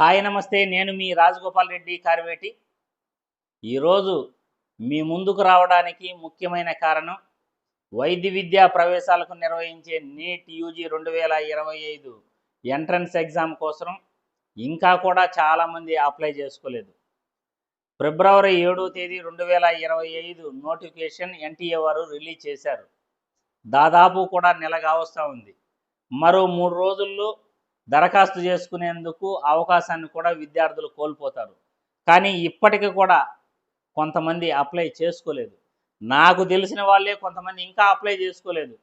Hi నమస్తే నేను మీ రాజగోపాల్ రెడ్డి కార్వేటి. ఈరోజు మీ ముందుకు రావడానికి ముఖ్యమైన కారణం వైద్య విద్యా ప్రవేశాలకు నిర్వహించే నీట్ యూజీ రెండు వేల ఇరవై ఐదు ఎంట్రన్స్ ఎగ్జామ్ కోసం ఇంకా కూడా చాలామంది అప్లై చేసుకోలేదు. ఫిబ్రవరి ఏడో తేదీ రెండు వేల ఇరవై ఐదు నోటిఫికేషన్ ఎన్టీఏ వారు రిలీజ్ చేశారు. దాదాపు కూడా నెల కావస్తూ ఉంది. మరో మూడు రోజుల్లో దరఖాస్తు చేసుకునేందుకు అవకాశాన్ని కూడా విద్యార్థులు కోల్పోతారు. కానీ ఇప్పటికీ కూడా కొంతమంది అప్లై చేసుకోలేదు. నాకు తెలిసిన వాళ్ళే కొంతమంది ఇంకా అప్లై చేసుకోలేదు.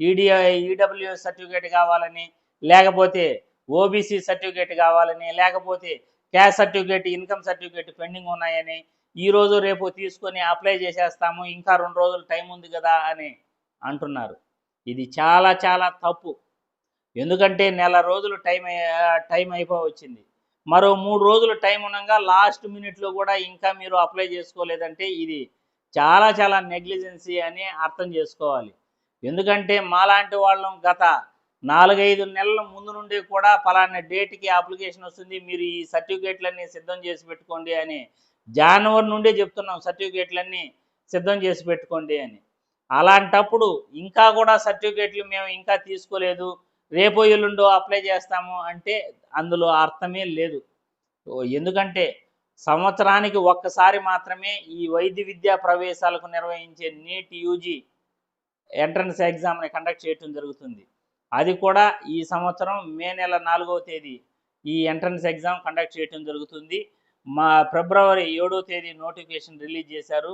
ఈడిఐ ఈడబ్ల్యూ సర్టిఫికేట్ కావాలని లేకపోతే ఓబీసీ సర్టిఫికేట్ కావాలని లేకపోతే caste certificate income certificate pending ఉన్నాయని ఈ రోజు రేపు తీసుకొని అప్లై చేసేస్తాము ఇంకా రెండు రోజులు టైం ఉంది కదా అని అంటున్నారు. ఇది చాలా చాలా తప్పు. ఎందుకంటే నెల రోజులు టైం టైం అయిపో వచ్చింది. మరో మూడు రోజులు టైం ఉండగా లాస్ట్ మినిట్లో కూడా ఇంకా మీరు అప్లై చేసుకోలేదంటే ఇది చాలా చాలా నెగ్లిజెన్సీ అని అర్థం చేసుకోవాలి. ఎందుకంటే మాలాంటి వాళ్ళం గత నాలుగైదు నెలల ముందు నుండి కూడా పలానా డేట్కి అప్లికేషన్ వస్తుంది మీరు ఈ సర్టిఫికేట్లన్నీ సిద్ధం చేసి పెట్టుకోండి అని జనవరి నుండే చెప్తున్నాం సర్టిఫికేట్లన్నీ సిద్ధం చేసి పెట్టుకోండి అని. అలాంటప్పుడు ఇంకా కూడా సర్టిఫికేట్లు మేము ఇంకా తీసుకోలేదు. రేపో ఎల్లుండో అప్లై చేస్తాము అంటే అందులో అర్థమే లేదు. ఎందుకంటే సంవత్సరానికి ఒక్కసారి మాత్రమే ఈ వైద్య విద్యా ప్రవేశాలకు నిర్వహించే నీట్ యూజీ ఎంట్రన్స్ ఎగ్జామ్ని కండక్ట్ చేయటం జరుగుతుంది. అది కూడా ఈ సంవత్సరం మే నెల నాలుగవ తేదీ ఈ ఎంట్రన్స్ ఎగ్జామ్ కండక్ట్ చేయటం జరుగుతుంది. మా ఫిబ్రవరి ఏడో తేదీ నోటిఫికేషన్ రిలీజ్ చేశారు.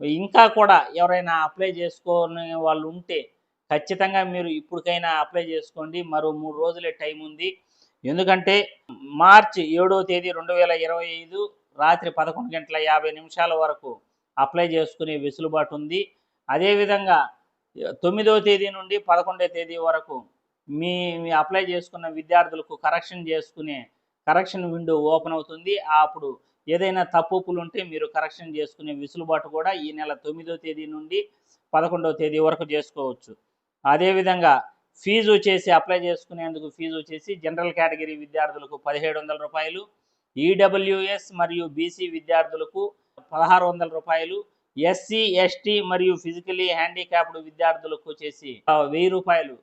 ఇంకా కూడా ఎవరైనా అప్లై చేసుకునే వాళ్ళు ఉంటే ఖచ్చితంగా మీరు ఇప్పటికైనా అప్లై చేసుకోండి. మరో మూడు రోజులే టైం ఉంది. ఎందుకంటే మార్చి ఏడో తేదీ రెండు వేల ఇరవై ఐదు రాత్రి పదకొండు గంటల యాభై నిమిషాల వరకు అప్లై చేసుకునే వెసులుబాటు ఉంది. అదేవిధంగా తొమ్మిదో తేదీ నుండి పదకొండో తేదీ వరకు మీ మీ అప్లై చేసుకున్న విద్యార్థులకు కరెక్షన్ చేసుకునే కరెక్షన్ విండో ఓపెన్ అవుతుంది. అప్పుడు ఏదైనా తప్పులు ఉంటే మీరు కరెక్షన్ చేసుకునే వెసులుబాటు కూడా ఈ నెల తొమ్మిదో తేదీ నుండి పదకొండవ తేదీ వరకు చేసుకోవచ్చు. అదేవిధంగా ఫీజు వచ్చేసి అప్లై చేసుకునేందుకు ఫీజు వచ్చేసి జనరల్ కేటగిరీ విద్యార్థులకు పదిహేడు వందల రూపాయలు ఈడబ్ల్యూఎస్ మరియు బీసీ విద్యార్థులకు పదహారు వందల రూపాయలు ఎస్సీ ఎస్టీ మరియు ఫిజికలీ హ్యాండిక్యాప్డ్ విద్యార్థులకు వచ్చేసి వెయ్యి రూపాయలు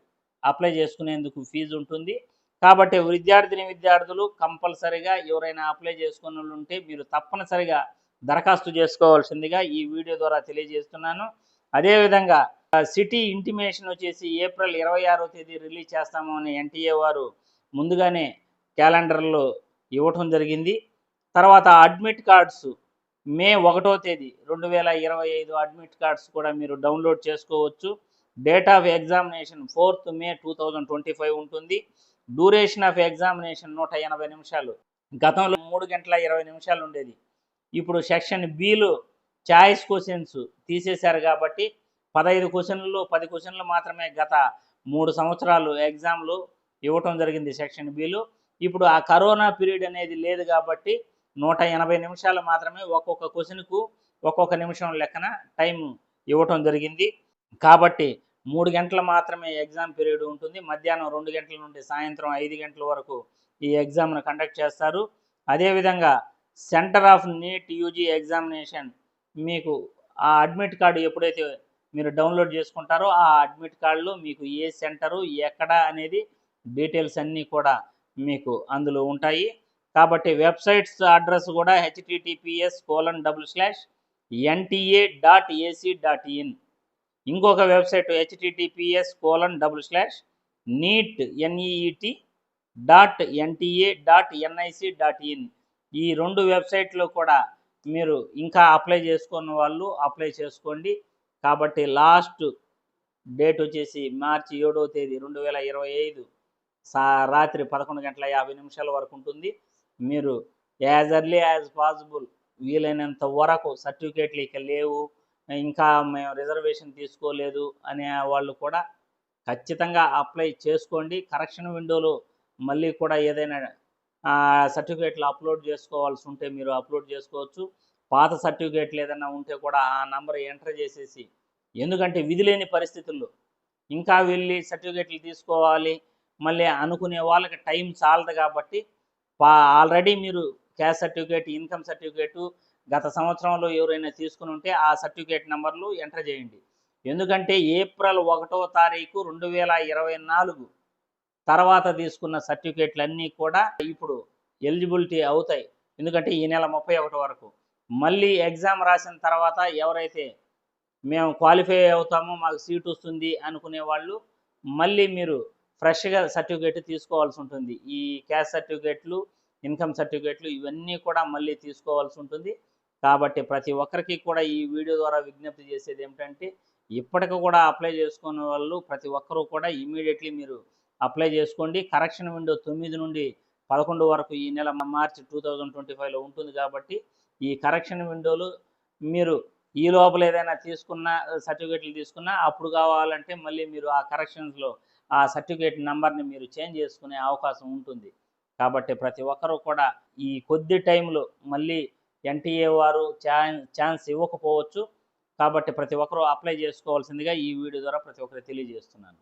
అప్లై చేసుకునేందుకు ఫీజు ఉంటుంది. కాబట్టి విద్యార్థిని విద్యార్థులు కంపల్సరిగా ఎవరైనా అప్లై చేసుకున్న ఉంటే మీరు తప్పనిసరిగా దరఖాస్తు చేసుకోవాల్సిందిగా ఈ వీడియో ద్వారా తెలియజేస్తున్నాను. అదేవిధంగా సిటీ ఇంటిమేషన్ వచ్చేసి ఏప్రిల్ ఇరవై ఆరో తేదీ రిలీజ్ చేస్తాము అని ఎన్టీఏ వారు ముందుగానే క్యాలెండర్లో ఇవ్వటం జరిగింది. తర్వాత అడ్మిట్ కార్డ్స్ మే ఒకటో తేదీ రెండు వేల ఇరవై ఐదు అడ్మిట్ కార్డ్స్ కూడా మీరు డౌన్లోడ్ చేసుకోవచ్చు. Date of examination fourth May two thousand twenty five ఉంటుంది. డ్యూరేషన్ ఆఫ్ ఎగ్జామినేషన్ నూట ఎనభై నిమిషాలు. గతంలో మూడు గంటల ఇరవై నిమిషాలు ఉండేది. ఇప్పుడు సెక్షన్ బిలో చాయిస్ క్వశ్చన్స్ తీసేశారు కాబట్టి పదహైదు క్వశ్చన్లు పది క్వశ్చన్లు మాత్రమే గత మూడు సంవత్సరాలు ఎగ్జామ్లు ఇవ్వటం జరిగింది సెక్షన్ బిలో. ఇప్పుడు ఆ కరోనా పీరియడ్ అనేది లేదు కాబట్టి నూట ఎనభై నిమిషాలు మాత్రమే ఒక్కొక్క క్వశ్చన్కు ఒక్కొక్క నిమిషం లెక్కన టైం ఇవ్వటం జరిగింది. కాబట్టి మూడు గంటలు మాత్రమే ఎగ్జామ్ పీరియడ్ ఉంటుంది. మధ్యాహ్నం రెండు గంటల నుండి సాయంత్రం ఐదు గంటల వరకు ఈ ఎగ్జామ్ను కండక్ట్ చేస్తారు. అదేవిధంగా centre of NEET UG examination మీకు ఆ అడ్మిట్ కార్డు ఎప్పుడైతే మీరు డౌన్లోడ్ చేసుకుంటారో ఆ అడ్మిట్ కార్డులు మీకు ఏ సెంటరు ఎక్కడ అనేది డీటెయిల్స్ అన్నీ కూడా మీకు అందులో ఉంటాయి. కాబట్టి వెబ్సైట్స్ అడ్రస్ కూడా HTTPS colon double slash NTA dot AC dot in ఇంకొక website HTTPS colon double slash NEET NEET dot NTA dot NIC dot in ఈ రెండు వెబ్సైట్లో కూడా మీరు ఇంకా అప్లై చేసుకున్న వాళ్ళు అప్లై చేసుకోండి. కాబట్టి లాస్ట్ డేట్ వచ్చేసి మార్చి ఏడవ తేదీ రెండు వేల ఇరవై ఐదు సా రాత్రి పదకొండు గంటల యాభై నిమిషాల వరకు ఉంటుంది. మీరు యాజ్ ఎర్లీ యాజ్ పాసిబుల్ వీలైనంత వరకు సర్టిఫికేట్లు ఇక లేవు. ఇంకా మేము రిజర్వేషన్ తీసుకోలేదు అనే వాళ్ళు కూడా ఖచ్చితంగా అప్లై చేసుకోండి. కరెక్షన్ విండోలో మళ్ళీ కూడా ఏదైనా సర్టిఫికేట్లు అప్లోడ్ చేసుకోవాల్సి ఉంటే మీరు అప్లోడ్ చేసుకోవచ్చు. పాత సర్టిఫికేట్లు ఏదైనా ఉంటే కూడా ఆ నంబర్ ఎంటర్ చేసేసి ఎందుకంటే విధి లేని పరిస్థితుల్లో ఇంకా వెళ్ళి సర్టిఫికేట్లు తీసుకోవాలి మళ్ళీ అనుకునే వాళ్ళకి టైం చాలదు కాబట్టి ఆల్రెడీ మీరు క్యాష్ సర్టిఫికేట్ ఇన్కమ్ సర్టిఫికేట్ గత సంవత్సరంలో ఎవరైనా తీసుకుని ఉంటే ఆ సర్టిఫికేట్ నెంబర్లు ఎంటర్ చేయండి. ఎందుకంటే ఏప్రిల్ ఒకటో తారీఖు రెండు వేల ఇరవై నాలుగు తర్వాత తీసుకున్న సర్టిఫికేట్లన్నీ కూడా ఇప్పుడు ఎలిజిబిలిటీ అవుతాయి. ఎందుకంటే ఈ నెల ముప్పై ఒకటి వరకు. మళ్ళీ ఎగ్జామ్ రాసిన తర్వాత ఎవరైతే మేము క్వాలిఫై అవుతామో మాకు సీట్ వస్తుంది అనుకునే వాళ్ళు మళ్ళీ మీరు ఫ్రెష్గా సర్టిఫికేట్ తీసుకోవాల్సి ఉంటుంది. ఈ క్యాస్ట్ సర్టిఫికేట్లు ఇన్కమ్ సర్టిఫికేట్లు ఇవన్నీ కూడా మళ్ళీ తీసుకోవాల్సి ఉంటుంది. కాబట్టి ప్రతి ఒక్కరికి కూడా ఈ వీడియో ద్వారా విజ్ఞప్తి చేసేది ఏమిటంటే ఇప్పటికి కూడా అప్లై చేసుకునే వాళ్ళు ప్రతి ఒక్కరూ కూడా ఇమీడియట్లీ మీరు అప్లై చేసుకోండి. కరెక్షన్ విండో తొమ్మిది నుండి పదకొండు వరకు ఈ నెల మార్చి టూ థౌజండ్ ట్వంటీ ఫైవ్లో ఉంటుంది కాబట్టి ఈ కరెక్షన్ విండోలు మీరు ఈ లోపల ఏదైనా తీసుకున్న సర్టిఫికేట్లు తీసుకున్నా అప్పుడు కావాలంటే మళ్ళీ మీరు ఆ కరెక్షన్స్లో ఆ సర్టిఫికేట్ నెంబర్ని మీరు చేంజ్ చేసుకునే అవకాశం ఉంటుంది. కాబట్టి ప్రతి ఒక్కరూ కూడా ఈ కొద్ది టైంలో మళ్ళీ ఎన్టీఏ వారు ఛాన్స్ ఛాన్స్ ఇవ్వకపోవచ్చు. కాబట్టి ప్రతి ఒక్కరూ అప్లై చేసుకోవాల్సిందిగా ఈ వీడియో ద్వారా ప్రతి ఒక్కరు తెలియజేస్తున్నాను.